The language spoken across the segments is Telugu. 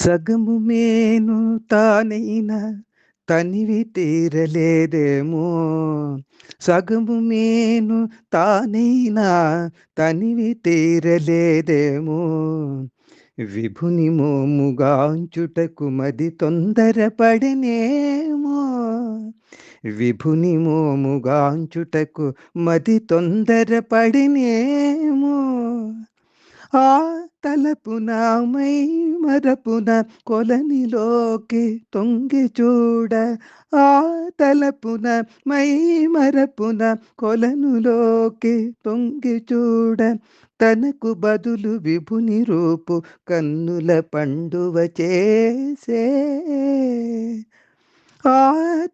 సగము మేను తానైనా తనివి తీరలేదేమో. సగము మేను తానైనా తనివి తీరలేదేమో. విభుని మోముగాంచుటకు మది తొందరపడినేమో. విభుని మోముగాంచుటకు మది తొందరపడినేమో. ఆ తలపు నామై మరపున కొలనిలోకి తొంగి చూడ ఆ తలపున మై మరపున కొలనులోకి తొంగి చూడ. తనకు బదులు విభుని రూపు కన్నుల పండువ చేసే ఆ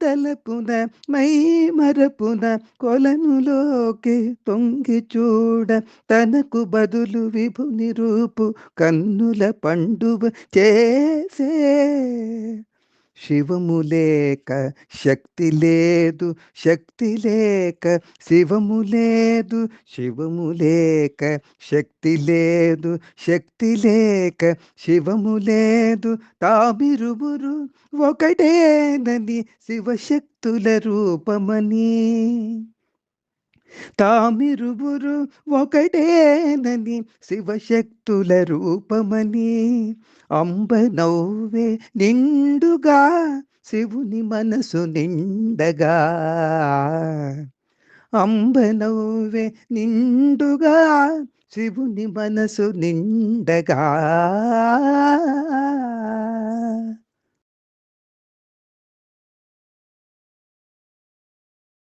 తలపున మై మరపున కొలనులోకి తొంగి చూడ. తనకు బదులు విభుని రూపు కన్నుల పండువ చేసే. శివము లేక శక్తి లేదు శక్తి లేక శివము లేదు శివము లేక శక్తి లేదు శక్తి లేక శివము లేదు. తామిరువురు ఒకటేనని శివశక్తుల రూపమని తామిరువురు ఒకటేనని శివశక్తుల రూపమని. అంబ నవ్వే నిండుగా శివుని మనసు నిండగా. అంబ నవ్వే నిండుగా శివుని మనసు నిండగా.